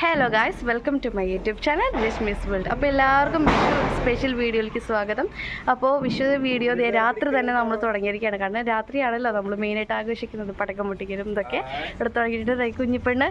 Hello guys welcome to my YouTube channel this miss world അപ്പോൾ എല്ലാവർക്കും Vishu special വീഡിയോയിലേക്ക് സ്വാഗതം. അപ്പോൾ വിഷു വീഡിയോ രാത്രി തന്നെ നമ്മൾ തുടങ്ങിയിരിക്കുകയാണ്. കാരണം രാത്രിയാണല്ലോ നമ്മൾ മെയിനായിട്ട് ആഘോഷിക്കുന്നത്. പടക്കം പൊട്ടിക്കലും ഇതൊക്കെ ഇവിടെ തുടങ്ങിയിട്ട് ദേ കുഞ്ഞിപ്പെണ്ണ്.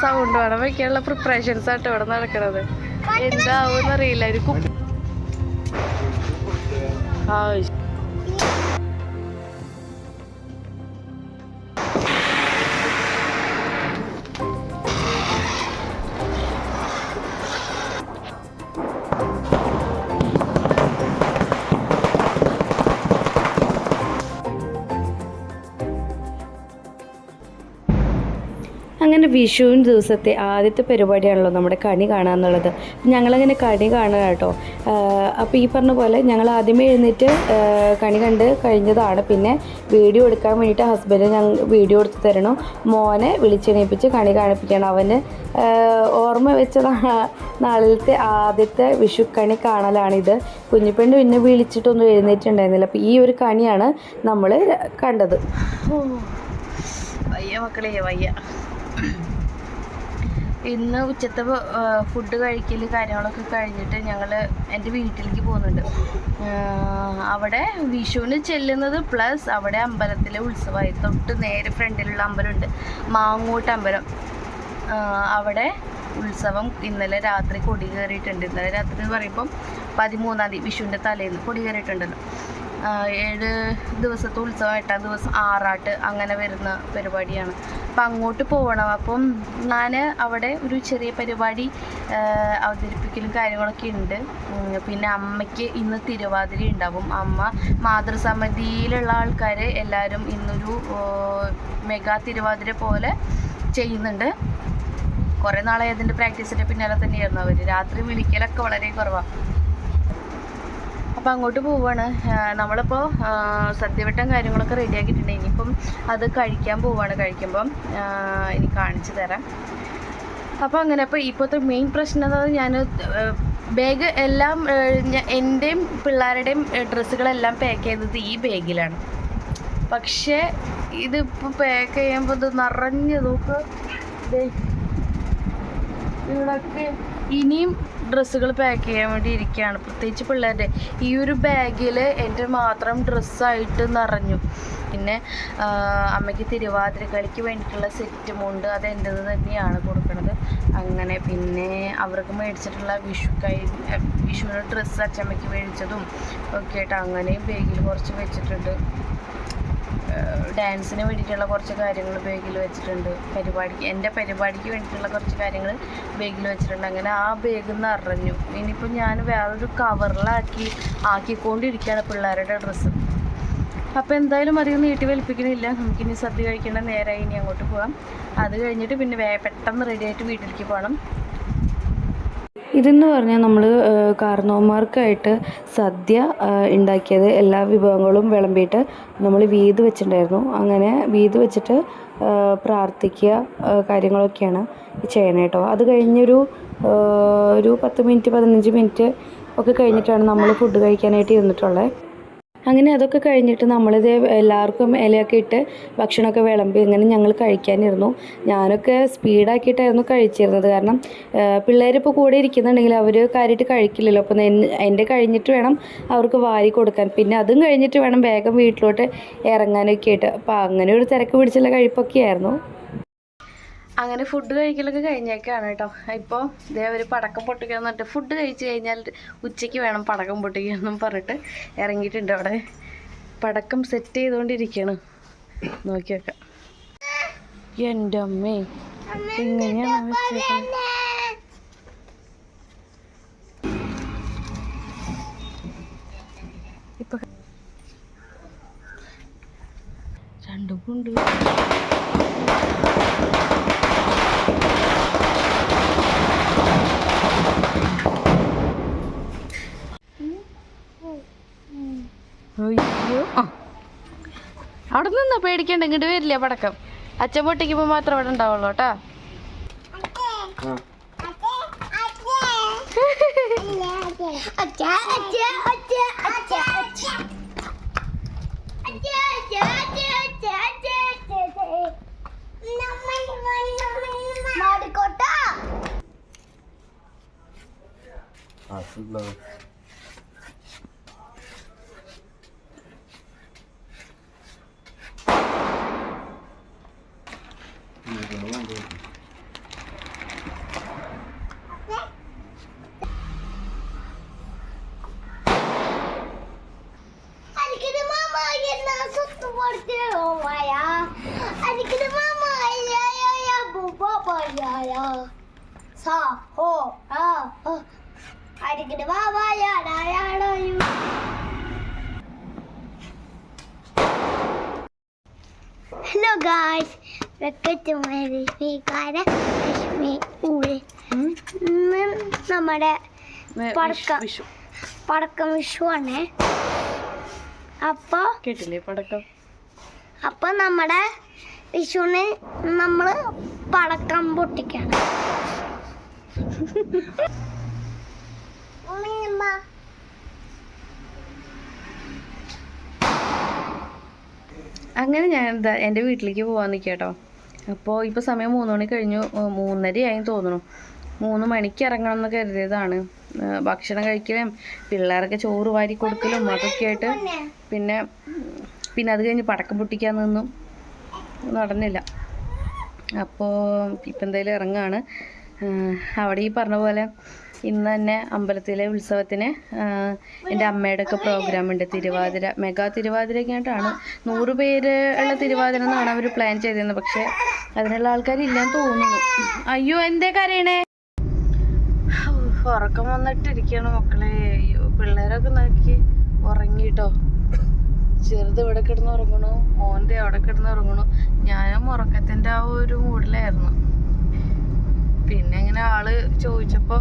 സൗണ്ട് വേണം വെക്കാനുള്ള പ്രിപ്പറേഷൻസ് ആട്ടോ ഇവിടെ നടക്കണത് എന്താവും അറിയില്ല ഒരു കുപ്പി ആയ്. വിഷുവിൻ ദിവസത്തെ ആദ്യത്തെ പരിപാടിയാണല്ലോ നമ്മുടെ കണി കാണുക എന്നുള്ളത്. ഞങ്ങളങ്ങനെ കണി കാണുക കേട്ടോ. അപ്പോൾ ഈ പറഞ്ഞ പോലെ ഞങ്ങൾ ആദ്യമേ എഴുന്നേറ്റ് കണി കണ്ട് കഴിഞ്ഞതാണ്. പിന്നെ വീഡിയോ എടുക്കാൻ വേണ്ടിയിട്ട് ഹസ്ബൻഡ് ഞങ്ങൾ വീഡിയോ എടുത്ത് തരണം. മോനെ വിളിച്ചെണീപ്പിച്ച് കണി കാണിപ്പിക്കണം. അവന് ഓർമ്മ വെച്ച നാ- നാളിലത്തെ ആദ്യത്തെ വിഷു കണി കാണലാണിത്. കുഞ്ഞിപ്പെണ്ണ് പിന്നെ വിളിച്ചിട്ടൊന്നും എഴുന്നേറ്റുണ്ടായിരുന്നില്ല അപ്പോൾ ഈ ഒരു കണിയാണ് നമ്മൾ കണ്ടത്. വയ്യ മക്കളെ വയ്യ. ഇന്ന് ഉച്ചത്തെ ഫുഡ് കഴിക്കൽ കാര്യങ്ങളൊക്കെ കഴിഞ്ഞിട്ട് ഞങ്ങൾ എന്റെ വീട്ടിലേക്ക് പോകുന്നുണ്ട്. അവിടെ വിഷുവിന് ചെല്ലുന്നത് പ്ലസ് അവിടെ അമ്പലത്തിലെ ഉത്സവമായി തൊട്ട് നേരെ ഫ്രണ്ടിലുള്ള അമ്പലമുണ്ട്. മാങ്ങോട്ട് അമ്പലം. അവിടെ ഉത്സവം ഇന്നലെ രാത്രി കൊടി കയറിയിട്ടുണ്ട്. ഇന്നലെ രാത്രി എന്ന് പറയുമ്പം പതിമൂന്നാം തീയതി വിഷുവിന്റെ തലേന്ന് കൊടി കയറിയിട്ടുണ്ടല്ലോ. ഏഴ് ദിവസത്തെ ഉത്സവം എട്ടാം ദിവസം ആറാട്ട് അങ്ങനെ വരുന്ന പരിപാടിയാണ്. അപ്പം അങ്ങോട്ട് പോകണം അപ്പം ഞാൻ അവിടെ ഒരു ചെറിയ പരിപാടി അവതരിപ്പിക്കലും കാര്യങ്ങളൊക്കെ ഉണ്ട്. പിന്നെ അമ്മയ്ക്ക് ഇന്ന് തിരുവാതിര ഉണ്ടാവും. അമ്മ മാതൃസമിതിയിലുള്ള ആൾക്കാർ എല്ലാവരും ഇന്നൊരു മെഗാ തിരുവാതിര പോലെ ചെയ്യുന്നുണ്ട്. കുറേ നാളായി അതിന്റെ പ്രാക്ടീസിന്റെ പിന്നാലെ തന്നെയായിരുന്നു അവർ രാത്രി വിളിക്കലൊക്കെ വളരെ കുറവാണ് അപ്പോൾ അങ്ങോട്ട് പോവാണ്. നമ്മളിപ്പോൾ സദ്യവട്ടം കാര്യങ്ങളൊക്കെ റെഡിയാക്കിയിട്ടുണ്ട് ഇനിയിപ്പം അത് കഴിക്കാൻ പോവാണ്. കഴിക്കുമ്പം ഇനി കാണിച്ചു തരാം. അപ്പോൾ അങ്ങനെ അപ്പോൾ ഇപ്പോഴത്തെ മെയിൻ പ്രശ്നം എന്ന് പറഞ്ഞാൽ ഞാൻ ബാഗ് എല്ലാം എന്റെയും പിള്ളേരുടെയും ഡ്രസ്സുകളെല്ലാം പാക്ക് ചെയ്തത് ഈ ബാഗിലാണ് പക്ഷേ ഇതിപ്പോൾ പാക്ക് ചെയ്യുമ്പോൾ ഇത് നിറഞ്ഞ് ദേ ഇവിടൊക്കെ ഇനിയും ഡ്രസ്സുകൾ പാക്ക് ചെയ്യാൻ വേണ്ടി ഇരിക്കുകയാണ്. പ്രത്യേകിച്ച് പിള്ളേരുടെ ഈ ഒരു ബാഗിൽ എന്റെ മാത്രം ഡ്രസ്സായിട്ട് നിറഞ്ഞു. പിന്നെ അമ്മയ്ക്ക് തിരുവാതിര കളിക്ക് വേണ്ടിയിട്ടുള്ള സെറ്റും ഉണ്ട്. അത് എന്റെത് തന്നെയാണ് കൊടുക്കുന്നത്. അങ്ങനെ പിന്നെ അവർക്ക് മേടിച്ചിട്ടുള്ള വിഷു കൈ വിഷുവിന് ഡ്രസ്സ് അച്ചമ്മയ്ക്ക് മേടിച്ചതും ഒക്കെ ആയിട്ട് അങ്ങനെയും ബാഗിൽ കുറച്ച് വെച്ചിട്ടുണ്ട്. ഡാൻസിന് വേണ്ടിയിട്ടുള്ള കുറച്ച് കാര്യങ്ങൾ ബാഗിൽ വെച്ചിട്ടുണ്ട്. പരിപാടിക്ക് എന്റെ പരിപാടിക്ക് വേണ്ടിയിട്ടുള്ള കുറച്ച് കാര്യങ്ങൾ ബാഗിൽ വെച്ചിട്ടുണ്ട്. അങ്ങനെ ആ ബാഗ് അറിഞ്ഞു. ഇനിയിപ്പോൾ ഞാൻ വേറൊരു കവറിലാക്കി ആക്കിക്കൊണ്ടിരിക്കുകയാണ് പിള്ളേരുടെ ഡ്രസ്സ്. അപ്പോൾ എന്തായാലും അധികം നീട്ടി വലിപ്പിക്കണില്ല. നമുക്കിനി സദ്യ കഴിക്കേണ്ട നേരമായി ഇനി അങ്ങോട്ട് പോകാം അത് കഴിഞ്ഞിട്ട് പിന്നെ വേ പെട്ടെന്ന് റെഡിയായിട്ട് വീട്ടിലേക്ക് പോകണം. ഇതെന്ന് പറഞ്ഞാൽ നമ്മൾ കാർന്നോന്മാർക്കായിട്ട് സദ്യ ഉണ്ടാക്കിയത് എല്ലാ വിഭവങ്ങളും വിളമ്പിയിട്ട് നമ്മൾ വീത് വെച്ചിട്ടുണ്ടായിരുന്നു അങ്ങനെ വീത് വെച്ചിട്ട് പ്രാർത്ഥിക്കുക കാര്യങ്ങളൊക്കെയാണ് ചെയ്യണേ കേട്ടോ അത് കഴിഞ്ഞൊരു ഒരു പത്ത് മിനിറ്റ് പതിനഞ്ച് മിനിറ്റ് ഒക്കെ കഴിഞ്ഞിട്ടാണ് നമ്മൾ ഫുഡ് കഴിക്കാനായിട്ട് ഇരുന്നിട്ടുള്ളത് അങ്ങനെ അതൊക്കെ കഴിഞ്ഞിട്ട് നമ്മളിത് എല്ലാവർക്കും ഇലയൊക്കെ ഇട്ട് ഭക്ഷണമൊക്കെ വിളമ്പി അങ്ങനെ ഞങ്ങൾ കഴിക്കാനിരുന്നു. ഞാനൊക്കെ സ്പീഡാക്കിയിട്ടായിരുന്നു കഴിച്ചിരുന്നത്. കാരണം പിള്ളേരിപ്പോൾ കൂടെ ഇരിക്കുന്നുണ്ടെങ്കിൽ അവർ കാര്യമായിട്ട് കഴിക്കില്ലല്ലോ. അപ്പോൾ എന്റെ കഴിഞ്ഞിട്ട് വേണം അവർക്ക് വാരി കൊടുക്കാൻ. പിന്നെ അതും കഴിഞ്ഞിട്ട് വേണം വേഗം വീട്ടിലോട്ട് ഇറങ്ങാനൊക്കെ ആയിട്ട്. അപ്പോൾ അങ്ങനെ ഒരു തിരക്ക് പിടിച്ചുള്ള കഴിപ്പൊക്കെ ആയിരുന്നു. അങ്ങനെ ഫുഡ് കഴിക്കലൊക്കെ കഴിഞ്ഞേക്കാണ് കേട്ടോ. ഇപ്പോൾ ഇതേ ഒരു പടക്കം പൊട്ടിക്കാൻ പറഞ്ഞിട്ട് ഫുഡ് കഴിച്ചു കഴിഞ്ഞാൽ ഉച്ചയ്ക്ക് വേണം പടക്കം പൊട്ടിക്കാന്നും പറഞ്ഞിട്ട് ഇറങ്ങിയിട്ടുണ്ട് അവിടെ. പടക്കം സെറ്റ് ചെയ്തുകൊണ്ടിരിക്കുകയാണ് നോക്കി വെക്കാം. എന്റെ അമ്മേ ഇപ്പൊ രണ്ടും ഉണ്ട് അയ്യോ ആ അവിടെ നിന്ന് പേടിക്കണ്ട ഇങ്ങോട്ട് വരില്ല പടക്കം. അച്ഛൻ പൊട്ടിക്കുമ്പോൾ മാത്രം അവിടെ ഉണ്ടാവുള്ളൂ കേട്ടാ. Anikini my ലക്ഷ്മി ഊഴ് ഇന്ന് നമ്മുടെ പടക്കം. വിഷു. പടക്കം ആണ്. അപ്പോൾ കേട്ടില്ലേ പടക്കം? അപ്പൊ നമ്മുടെ വിഷുവിന് നമ്മൾ പടക്കം പൊട്ടിക്കണം. അങ്ങനെ ഞാൻ എന്താ എന്റെ വീട്ടിലേക്ക് പോകാൻ നിൽക്കാം കേട്ടോ അപ്പോൾ ഇപ്പോൾ സമയം മൂന്ന് മണി കഴിഞ്ഞു. മൂന്നരയായി തോന്നുന്നു. മൂന്ന് മണിക്ക് ഇറങ്ങണം എന്ന് കരുതിയതാണ്. ഭക്ഷണം കഴിക്കലും പിള്ളേർക്ക് ചോറ് വാരി കൊടുക്കലും അതൊക്കെ ആയിട്ട് പിന്നെ പിന്നെ അത് കഴിഞ്ഞ് പടക്കം പൊട്ടിക്കാൻ നിന്നും. നടന്നില്ല. അപ്പോൾ ഇപ്പം എന്തായാലും ഇറങ്ങാണ്. അവിടെ ഈ പറഞ്ഞ പോലെ ഇന്ന് തന്നെ അമ്പലത്തിലെ ഉത്സവത്തിന് എന്റെ അമ്മയുടെ ഒക്കെ പ്രോഗ്രാം ഉണ്ട് തിരുവാതിര മെഗാ തിരുവാതിരക്കായിട്ടാണ് നൂറ് പേര് ഉള്ള തിരുവാതിര എന്നാണ് അവർ പ്ലാൻ ചെയ്തിരുന്നത്. പക്ഷേ അതിനുള്ള ആൾക്കാരില്ലെന്ന് തോന്നുന്നു. അയ്യോ എന്തേ കരയണേ? ഉറക്കം വന്നിട്ടിരിക്കണം മക്കളെ. അയ്യോ പിള്ളേരൊക്കെ നോക്കി ഉറങ്ങിട്ടോ. ചെറുത് ഇവിടെ കിടന്ന് ഉറങ്ങണു? മോന്റെ അവിടെ കിടന്ന് ഉറങ്ങണു. ഞാനും ഉറക്കത്തിന്റെ ആ ഒരു മൂഡിലായിരുന്നു പിന്നെ ഇങ്ങനെ ആൾ ചോദിച്ചപ്പോൾ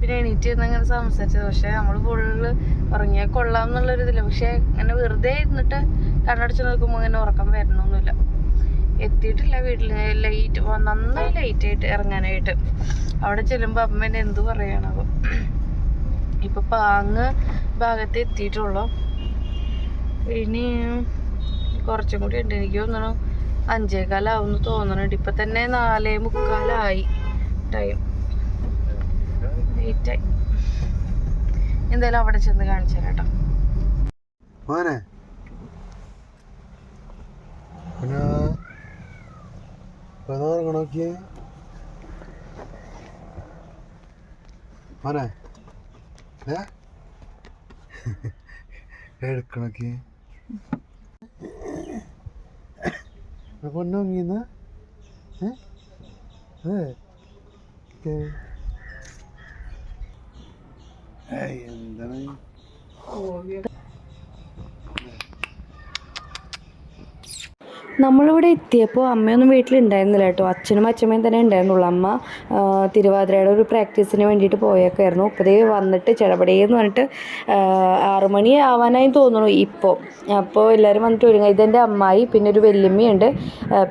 പിന്നെ എണീറ്റ് ഇരുന്ന് അങ്ങനെ സംസാരിച്ചത്. പക്ഷെ നമ്മൾ ഫുള്ള് ഉറങ്ങിയാൽ കൊള്ളാം എന്നുള്ളൊരു ഇതില്ല പക്ഷെ അങ്ങനെ വെറുതെ ഇരുന്നിട്ട് കണ്ണടച്ച് നോക്കുമ്പോൾ ഇങ്ങനെ ഉറക്കം വരണമൊന്നുമില്ല എത്തിയിട്ടില്ല വീട്ടിൽ ലൈറ്റ് നന്നായി ലൈറ്റ് ആയിട്ട് ഇറങ്ങാനായിട്ട്. അവിടെ ചെല്ലുമ്പോൾ അമ്മ എന്നെ എന്ത് പറയണത് ഇപ്പൊ പാങ്ങ് ഭാഗത്ത് എത്തിയിട്ടുള്ളൂ. ഇനി കുറച്ചും കൂടി ഉണ്ട്. എനിക്ക് തോന്നണു അഞ്ചേകാലാവുന്നു തോന്നണുണ്ട്. ഇപ്പൊ തന്നെ നാലേ മുക്കാലായി. ടൈം ലേറ്റായി എന്തായാലും അവിടെ ചെന്ന് കാണിച്ചു കേട്ടോ. മോനെ. നോക്കിയേ? ഏ? ഏ എന്താണ് നമ്മളിവിടെ എത്തിയപ്പോൾ അമ്മയൊന്നും വീട്ടിലുണ്ടായിരുന്നില്ല കേട്ടോ. അച്ഛനും അച്ഛമ്മയും തന്നെ ഉണ്ടായിരുന്നുള്ളൂ. അമ്മ തിരുവാതിരയുടെ ഒരു പ്രാക്ടീസിന് വേണ്ടിയിട്ട് പോയേക്കായിരുന്നു. ദേ വന്നിട്ട് ചിലപടിയെന്ന് പറഞ്ഞിട്ട് ആറുമണി മണി ആവാനായി തോന്നുന്നു ഇപ്പോൾ അപ്പോൾ എല്ലാവരും വന്നിട്ട് ഒരുങ്ങുക ഇതെന്റെ അമ്മായി പിന്നെ ഒരു വല്യമ്മയുണ്ട്.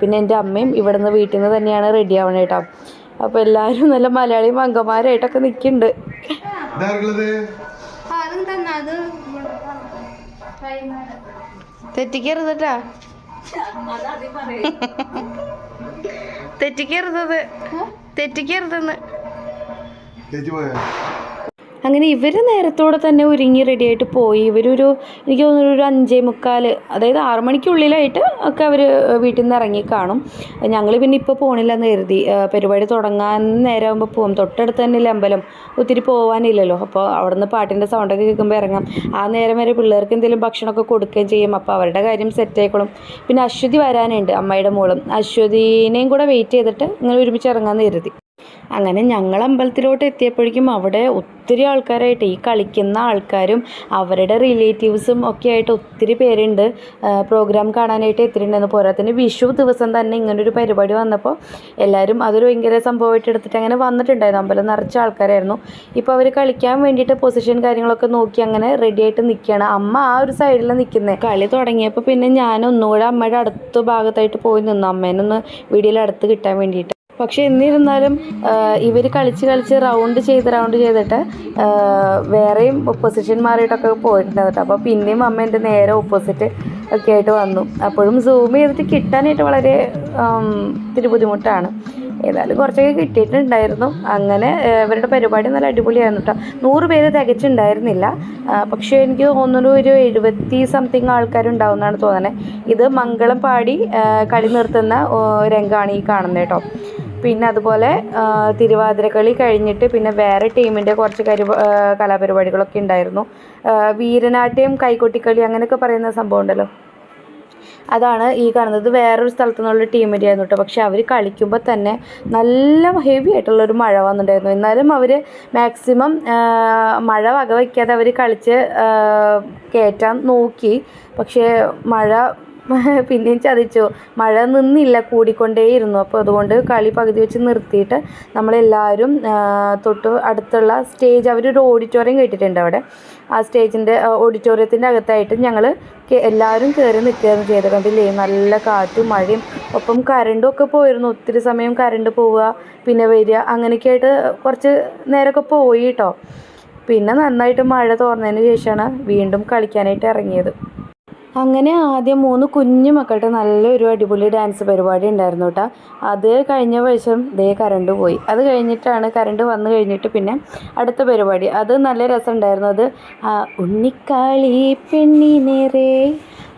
പിന്നെ എന്റെ അമ്മയും ഇവിടെ നിന്ന് വീട്ടിൽ നിന്ന് തന്നെയാണ് റെഡി ആവണേ കേട്ടോ അപ്പോൾ എല്ലാവരും നല്ല മലയാളിയും അങ്കമാരായിട്ടൊക്കെ നിൽക്കുന്നുണ്ട് ഇതാരുള്ളത്? തെറ്റിക്കരുതട്ടാ. തെറ്റിക്കരുതത്. തെറ്റിക്കരുതെന്ന്. ചേച്ചി പോയോ അങ്ങനെ ഇവർ നേരത്തോടെ തന്നെ ഒരുങ്ങി റെഡിയായിട്ട് പോയി. ഇവരൊരു എനിക്ക് തോന്നുന്നു ഒരു അഞ്ചേ മുക്കാൽ അതായത് ആറു മണിക്കുള്ളിലായിട്ട് ഒക്കെ അവർ വീട്ടിൽ നിന്ന് ഇറങ്ങി കാണും. ഞങ്ങൾ പിന്നെ ഇപ്പോൾ പോകണില്ലെന്ന് കരുതി. പരിപാടി തുടങ്ങാൻ നേരമാകുമ്പോൾ പോകും തൊട്ടടുത്ത് തന്നെ അമ്പലം? ഒത്തിരി പോകാനില്ലല്ലോ അപ്പോൾ അവിടെ നിന്ന് പാട്ടിന്റെ സൗണ്ടൊക്കെ കേൾക്കുമ്പോൾ ഇറങ്ങാം. ആ നേരം വരെ പിള്ളേർക്ക് എന്തെങ്കിലും ഭക്ഷണമൊക്കെ കൊടുക്കുകയും ചെയ്യും. അപ്പോൾ അവരുടെ കാര്യം സെറ്റ് ആയിക്കോളും. പിന്നെ അശ്വതി വരാനുണ്ട് അമ്മയുടെ മോളും. അശ്വതിനെയും കൂടെ വെയിറ്റ് ചെയ്തിട്ട് ഇങ്ങനെ ഒരുമിച്ച് ഇറങ്ങാമെന്ന് കരുതി. അങ്ങനെ ഞങ്ങൾ അമ്പലത്തിലോട്ട് എത്തിയപ്പോഴേക്കും അവിടെ ഒത്തിരി ആൾക്കാരായിട്ട് ഈ കളിക്കുന്ന ആൾക്കാരും അവരുടെ റിലേറ്റീവ്സും ഒക്കെ ആയിട്ട് ഒത്തിരി പേരുണ്ട്. പ്രോഗ്രാം കാണാനായിട്ട് എത്തിയിട്ടുണ്ടായിരുന്നു. പോരാത്തിന് വിഷു ദിവസം തന്നെ ഇങ്ങനൊരു പരിപാടി വന്നപ്പോൾ എല്ലാവരും അതൊരു ഭയങ്കര സംഭവമായിട്ട് എടുത്തിട്ട് അങ്ങനെ വന്നിട്ടുണ്ടായിരുന്നു. അമ്പലം നിറച്ച ആൾക്കാരായിരുന്നു. ഇപ്പോൾ അവർ കളിക്കാൻ വേണ്ടിയിട്ട് പൊസിഷൻ കാര്യങ്ങളൊക്കെ നോക്കി അങ്ങനെ റെഡി ആയിട്ട് നിൽക്കുകയാണ് അമ്മ ആ ഒരു സൈഡിൽ നിൽക്കുന്നത് കളി തുടങ്ങിയപ്പോൾ പിന്നെ ഞാൻ ഒന്നുകൂടെ അമ്മയുടെ അടുത്ത ഭാഗത്തായിട്ട് പോയി നിന്നു. അമ്മേനൊന്ന് വീഡിയോയിൽ അടുത്ത് കിട്ടാൻ വേണ്ടിയിട്ട്. പക്ഷെ എന്നിരുന്നാലും ഇവർ കളിച്ച് കളിച്ച് റൗണ്ട് ചെയ്ത് റൗണ്ട് ചെയ്തിട്ട് വേറെയും പൊസിഷൻ മാറിയിട്ടൊക്കെ പോയിട്ടുണ്ട് അപ്പോൾ പിന്നെയും അമ്മ എന്റെ നേരെ ഓപ്പോസിറ്റ് ഒക്കെ ആയിട്ട് വന്നു. അപ്പോഴും സൂം ചെയ്തിട്ട് കിട്ടാനായിട്ട് വളരെ ഇത്തിരി ബുദ്ധിമുട്ടാണ്. ഏതായാലും കുറച്ചൊക്കെ കിട്ടിയിട്ടുണ്ടായിരുന്നു. അങ്ങനെ ഇവരുടെ പരിപാടി നല്ല അടിപൊളിയായിരുന്നു കേട്ടോ. നൂറ് പേര് തികച്ചുണ്ടായിരുന്നില്ല പക്ഷേ എനിക്ക് തോന്നുന്നു ഒരു എഴുപത്തി സംതിങ് ആൾക്കാരുണ്ടാവുമെന്നാണ് തോന്നുന്നത് ഇത് മംഗളം പാടി കളി നിർത്തുന്ന രംഗമാണ് ഈ കാണുന്നത് കേട്ടോ. പിന്നെ അതുപോലെ തിരുവാതിരക്കളി കഴിഞ്ഞിട്ട് പിന്നെ വേറെ ടീമിന്റെ കുറച്ച് കരു കലാപരിപാടികളൊക്കെ ഉണ്ടായിരുന്നു. വീരനാട്യം കൈകൊട്ടിക്കളി അങ്ങനെയൊക്കെ പറയുന്ന സംഭവം ഉണ്ടല്ലോ. അതാണ് ഈ കാണുന്നത്. വേറൊരു സ്ഥലത്തു നിന്നുള്ള ടീമിന്റെ ആയിരുന്നു കേട്ടോ. പക്ഷേ അവർ കളിക്കുമ്പോൾ തന്നെ നല്ല ഹെവി ആയിട്ടുള്ളൊരു മഴ വന്നിട്ടുണ്ടായിരുന്നു. എന്നാലും അവർ മാക്സിമം മഴ വകവയ്ക്കാതെ അവർ കളിച്ച് കയറ്റാൻ നോക്കി. പക്ഷേ മഴ പിന്നെയും ചതിച്ചു. മഴ നിന്നില്ല കൂടിക്കൊണ്ടേയിരുന്നു. അപ്പോൾ അതുകൊണ്ട് കളി പകുതി വെച്ച് നിർത്തിയിട്ട് നമ്മളെല്ലാവരും തൊട്ട് അടുത്തുള്ള സ്റ്റേജ് അവരൊരു ഓഡിറ്റോറിയം കേട്ടിട്ടുണ്ട് അവിടെ. ആ സ്റ്റേജിന്റെ ഓഡിറ്റോറിയത്തിന്റെ അകത്തായിട്ട് ഞങ്ങൾ എല്ലാവരും കയറി നിൽക്കുകയായിരുന്നു ചെയ്ത് കണ്ടില്ലേ? നല്ല കാറ്റും മഴയും ഒപ്പം കറണ്ടും ഒക്കെ പോയിരുന്നു. ഒത്തിരി സമയം കറണ്ട് പോവുക പിന്നെ വരിക അങ്ങനെയൊക്കെ ആയിട്ട് കുറച്ച് നേരമൊക്കെ പോയി കേട്ടോ. പിന്നെ നന്നായിട്ട് മഴ തോർന്നതിന് ശേഷമാണ് വീണ്ടും കളിക്കാനായിട്ട് ഇറങ്ങിയത്. അങ്ങനെ ആദ്യം മൂന്ന് കുഞ്ഞു മക്കളുടെ നല്ലൊരു അടിപൊളി ഡാൻസ് പരിപാടി ഉണ്ടായിരുന്നു കേട്ടോ അത് കഴിഞ്ഞ വർഷം ദേ കറണ്ട് പോയി. അത് കഴിഞ്ഞിട്ടാണ് കറണ്ട് വന്നു കഴിഞ്ഞിട്ട് പിന്നെ അടുത്ത പരിപാടി. അത് നല്ല രസം ഉണ്ടായിരുന്നു അത് ഉണ്ണിക്കാളി പെണ്ണിനേറെ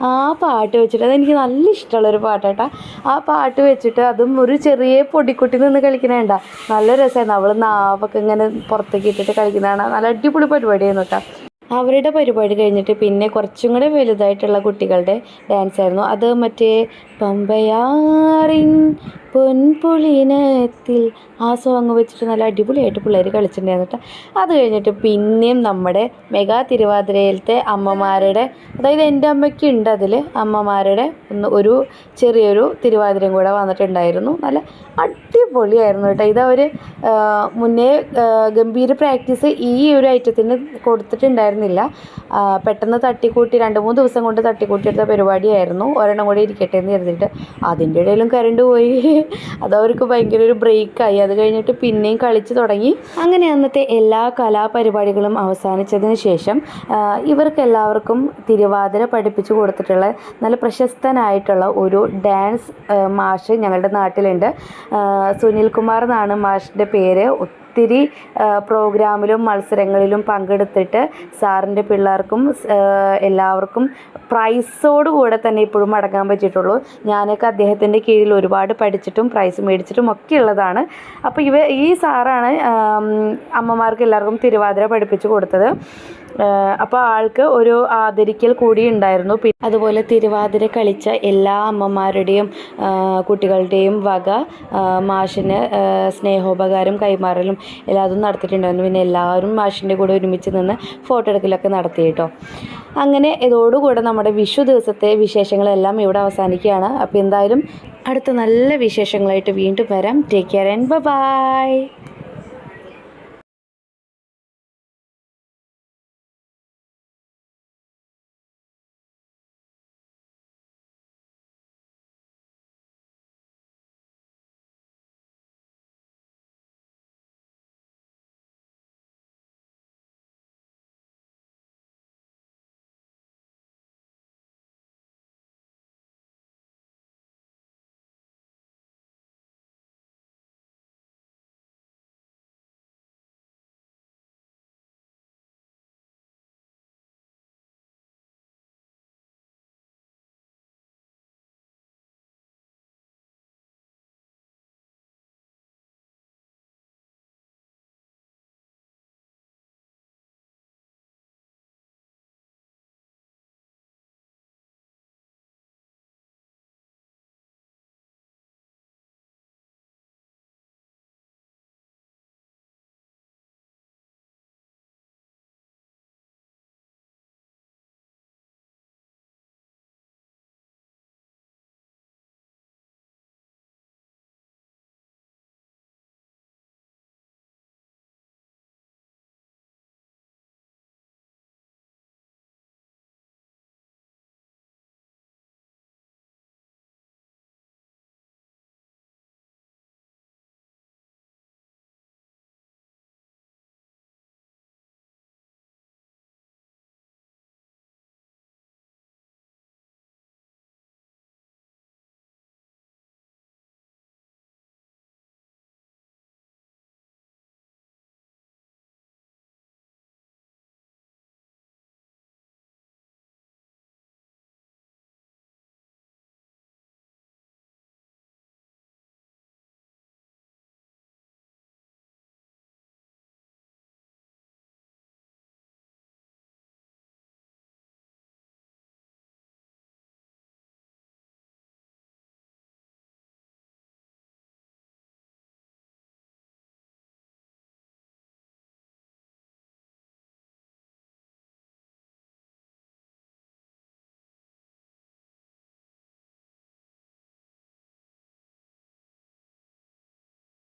ആ പാട്ട് വെച്ചിട്ട് അതെനിക്ക് നല്ല ഇഷ്ടമുള്ളൊരു പാട്ടാട്ടാ ആ പാട്ട് വെച്ചിട്ട് അതും ഒരു ചെറിയ പൊടിക്കുട്ടി നിന്ന് കളിക്കണേണ്ട നല്ല രസമായിരുന്നു. അവൾ നാവൊക്കെ ഇങ്ങനെ പുറത്തേക്ക് ഇട്ടിട്ട് കളിക്കുന്നതാണ്. നല്ല അടിപൊളി പരിപാടിയായിരുന്നു കേട്ടോ അവരുടെ പരിപാടി കഴിഞ്ഞിട്ട് പിന്നെ കുറച്ചും കൂടെ വലുതായിട്ടുള്ള കുട്ടികളുടെ ഡാൻസ് ആയിരുന്നു. അത് മറ്റേ പമ്പയാറിൻ പൊൻപുളിനത്തിൽ ആ സോങ് വെച്ചിട്ട് നല്ല അടിപൊളിയായിട്ട് പിള്ളേർ കളിച്ചിട്ടുണ്ടായിരുന്നു അത് കഴിഞ്ഞിട്ട് പിന്നെയും നമ്മുടെ മെഗാ തിരുവാതിരയിലത്തെ അമ്മമാരുടെ അതായത് എന്റെ അമ്മയ്ക്ക് ഉണ്ട് അതിൽ അമ്മമാരുടെ ഒന്ന് ഒരു ചെറിയൊരു തിരുവാതിരയും കൂടെ വന്നിട്ടുണ്ടായിരുന്നു. നല്ല അടിപൊളിയായിരുന്നു കേട്ടോ. ഇതവർ മുന്നേ ഗംഭീര പ്രാക്ടീസ് ഈ ഒരു ഐറ്റത്തിന് കൊടുത്തിട്ടുണ്ടായിരുന്നില്ല ആ, പെട്ടെന്ന് തട്ടിക്കൂട്ടി രണ്ട് മൂന്ന് ദിവസം കൊണ്ട് തട്ടിക്കൂട്ടിയെടുത്ത പരിപാടിയായിരുന്നു. ഒരെണ്ണം കൂടി ഇരിക്കട്ടെ എന്ന് കരുതിയിട്ട് അതിന്റെ ഇടയിലും കറണ്ട് പോയി. അതവർക്ക് ഭയങ്കര ഒരു ബ്രേക്കായി. അത് കഴിഞ്ഞിട്ട് പിന്നെയും കളിച്ച് തുടങ്ങി. അങ്ങനെ അന്നത്തെ എല്ലാ കലാപരിപാടികളും അവസാനിച്ചതിന് ശേഷം ഇവർക്കെല്ലാവർക്കും തിരുവാതിര പഠിപ്പിച്ചു കൊടുത്തിട്ടുള്ള നല്ല പ്രശസ്തനായിട്ടുള്ള ഒരു ഡാൻസ് മാഷ് ഞങ്ങളുടെ നാട്ടിലുണ്ട്. സുനിൽ കുമാർ എന്നാണ് മാഷിന്റെ പേര്. ഒത്തിരി പ്രോഗ്രാമിലും മത്സരങ്ങളിലും പങ്കെടുത്തിട്ട് സാറിന്റെ പിള്ളേർക്കും എല്ലാവർക്കും പ്രൈസോട് കൂടെ തന്നെ ഇപ്പോഴും മടങ്ങാൻ പറ്റിയിട്ടുള്ളൂ. ഞാനൊക്കെ അദ്ദേഹത്തിന്റെ കീഴിൽ ഒരുപാട് പഠിച്ചിട്ടും പ്രൈസ് മേടിച്ചിട്ടും ഒക്കെ ഉള്ളതാണ്. അപ്പോൾ ഇവ ഈ സാറാണ് അമ്മമാർക്ക് എല്ലാവർക്കും തിരുവാതിര പഠിപ്പിച്ചു കൊടുത്തത്. അപ്പോൾ ആൾക്ക് ഒരു ആദരിക്കൽ കൂടി ഉണ്ടായിരുന്നു. പിന്നെ അതുപോലെ തിരുവാതിര കളിച്ച എല്ലാ അമ്മമാരുടെയും കുട്ടികളുടെയും വക മാഷിന് സ്നേഹോപകാരം കൈമാറലും എല്ലാതും നടത്തിയിട്ടുണ്ടായിരുന്നു. പിന്നെ എല്ലാവരും മാഷിന്റെ കൂടെ ഒരുമിച്ച് നിന്ന് ഫോട്ടോ എടുക്കലൊക്കെ നടത്തി കേട്ടോ. അങ്ങനെ ഇതോടുകൂടെ നമ്മുടെ വിഷു ദിവസത്തെ വിശേഷങ്ങളെല്ലാം ഇവിടെ അവസാനിക്കുകയാണ്. അപ്പോൾ എന്തായാലും അടുത്ത നല്ല വിശേഷങ്ങളായിട്ട് വീണ്ടും വരാം. Take care and by